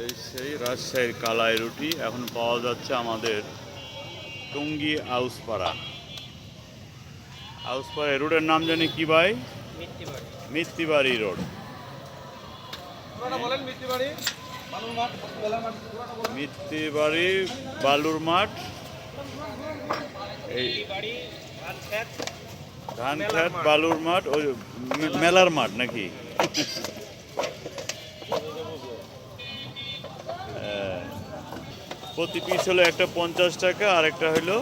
এই সেই রাজশাহীর কালাই রুটি এখন পাওয়া যাচ্ছে আমাদের টঙ্গী আউসপাড়া। আউসপাড়া এই রোডের নাম জানি কি ভাই? মিত্তিবাড়ি। রোড। মিত্তিবাড়ি বালুর মাঠ। মিত্তিবাড়ি বালুর এই ধান খেত বালুর মাঠ। ওই মেলার মাঠ নাকি? প্রতি পিস হলো একটা পঞ্চাশ টাকা আর একটা হলো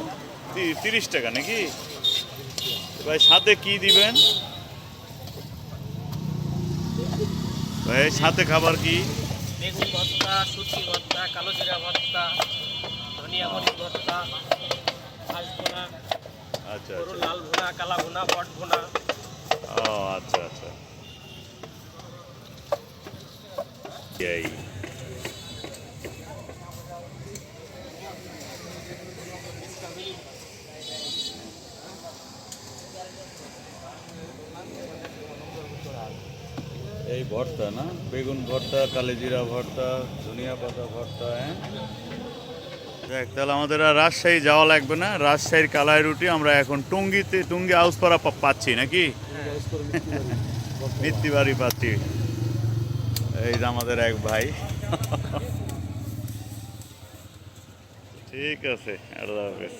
তিরিশ টাকা নাকি? ভাই সাথে কি দিবেন? ভাই সাথে খাবার কি? বেগুন ভর্তা সুতি ভর্তা কালো জিরা ভর্তা ধনিয়া মরিচ ভর্তা হাঁস ভুনা আচ্ছা আচ্ছা। লাল ভুনা কালা ভুনা পট ভুনা। ও আচ্ছা আচ্ছা। এই। এই ভর্তা না? বেগুন ভর্তা, কালেজিরা ভর্তা, ধনিয়া পাতা ভর্তা হ্যাঁ? দেখ তাহলে আমাদের আর রাজশাহী যাওয়া লাগবে না। রাজশাহীর কালাই রুটি আমরা এখন টঙ্গিতে, টঙ্গি আউসপাড়া পাচ্ছি নাকি? মিত্তিবাড়ি পাচ্ছি। এই যে আমাদের এক ভাই। ঠিক আছে, আল্লাহ হাফেজ।